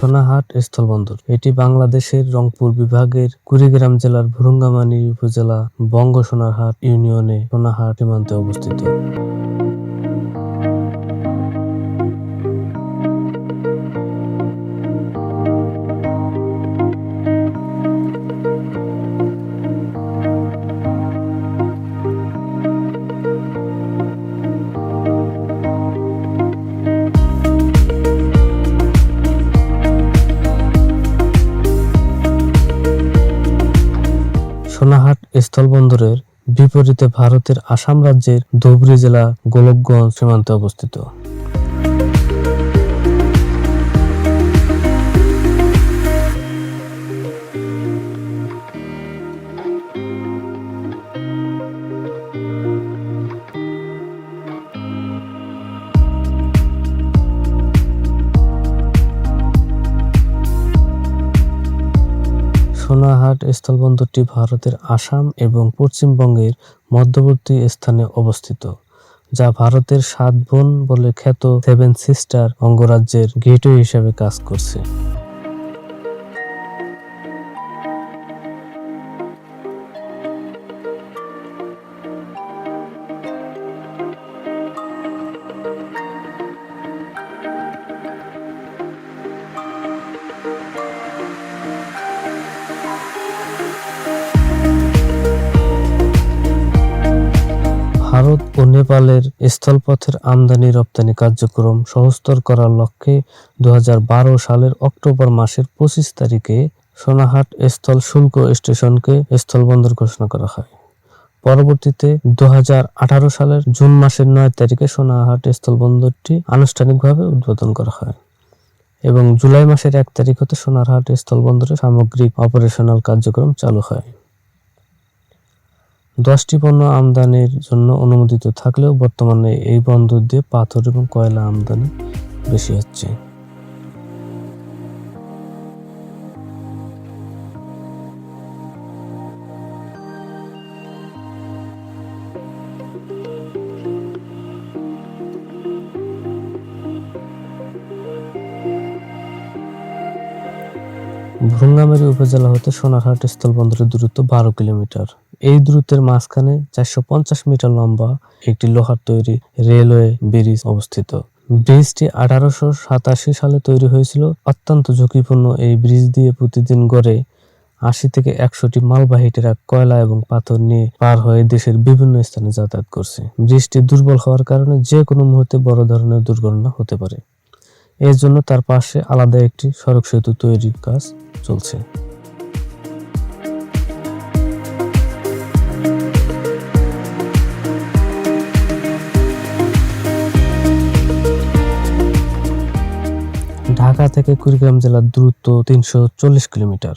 সোনাহাট স্থলবন্দর। এটি বাংলাদেশের রংপুর বিভাগের কুড়িগ্রাম জেলার ভুরুঙ্গামানি উপজেলা বঙ্গ সোনারহাট ইউনিয়নে সোনাহাট সীমান্তে অবস্থিত। সোনাহাট স্থলবন্দরের বিপরীতে ভারতের আসাম রাজ্যের ধুবড়ী জেলা গোলকগঞ্জ সীমান্তে অবস্থিত। সোনাহাট স্থলবন্দরটি ভারতের আসাম এবং পশ্চিমবঙ্গের মধ্যবর্তী স্থানে অবস্থিত, যা ভারতের সাত বোন বলে খ্যাত সেভেন সিস্টার অঙ্গরাজ্যের গেটওয়ে হিসাবে কাজ করছে। ভারত ও নেপালের স্থলপথের আমদানি রপ্তানি কার্যক্রম সহজতর করার লক্ষ্যে দু হাজার বারো সালের অক্টোবর মাসের পঁচিশ তারিখে সোনাহাট স্থল শুল্ক স্টেশনকে স্থলবন্দর ঘোষণা করা হয়। পরবর্তীতে দু হাজার আঠারো সালের জুন মাসের নয় তারিখে সোনাহাট স্থলবন্দরটি আনুষ্ঠানিকভাবে উদ্বোধন করা হয় এবং জুলাই মাসের এক তারিখ হতে সোনারহাট স্থলবন্দরে সামগ্রিক অপারেশনাল কার্যক্রম চালু হয়। দশটি পণ্য আমদানির জন্য অনুমোদিত থাকলেও বর্তমানে এই বন্দর দিয়ে পাথর এবং কয়লা আমদানি বেশি হচ্ছে। ভ্রুঙ্গামারী উপজেলা হতে সোনারহাট স্থলবন্দরের দূরত্ব বারো কিলোমিটার। এই দূরত্বের মাঝখানে চারশো পঞ্চাশ মিটার লম্বা একটি লোহার তৈরি রেলওয়ে ব্রিজ অবস্থিত। ব্রিজটি আঠারোশো সাতাশি সালে তৈরি হয়েছিল। অত্যন্ত ঝুঁকিপূর্ণ এই ব্রিজ দিয়ে প্রতিদিন গড়ে আশি থেকে একশোটি মালবাহী ট্রাক, কয়লা এবং পাথর নিয়ে পার হয়ে দেশের বিভিন্ন স্থানে যাতায়াত করছে। ব্রিজটি দুর্বল হওয়ার কারণে যে কোনো মুহূর্তে বড় ধরনের দুর্ঘটনা হতে পারে। এর জন্য তার পাশে আলাদা একটি সড়ক সেতু তৈরির কাজ চলছে। ঢাকা থেকে কুড়িগ্রাম জেলার দূরত্ব তিনশো চল্লিশ কিলোমিটার।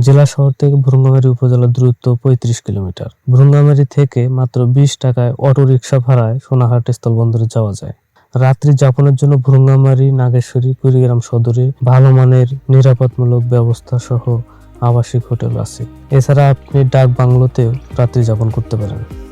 জেলা শহর থেকে ভ্রুঙ্গামারী উপজেলার দূরত্ব পঁয়ত্রিশ কিলোমিটার। ভ্রুঙ্গামারী থেকে মাত্র বিশ টাকায় অটো রিক্সা ভাড়ায় সোনাহাট স্থলবন্দরে যাওয়া যায়। রাত্রি যাপনের জন্য ভ্রুঙ্গামারী নাগেশ্বরী, কুড়িগ্রাম সদরে ভালো মানের নিরাপদমূলক ব্যবস্থা সহ আবাসিক হোটেল আছে। এছাড়া আপনি ডাক বাংলোতেও রাত্রি যাপন করতে পারেন।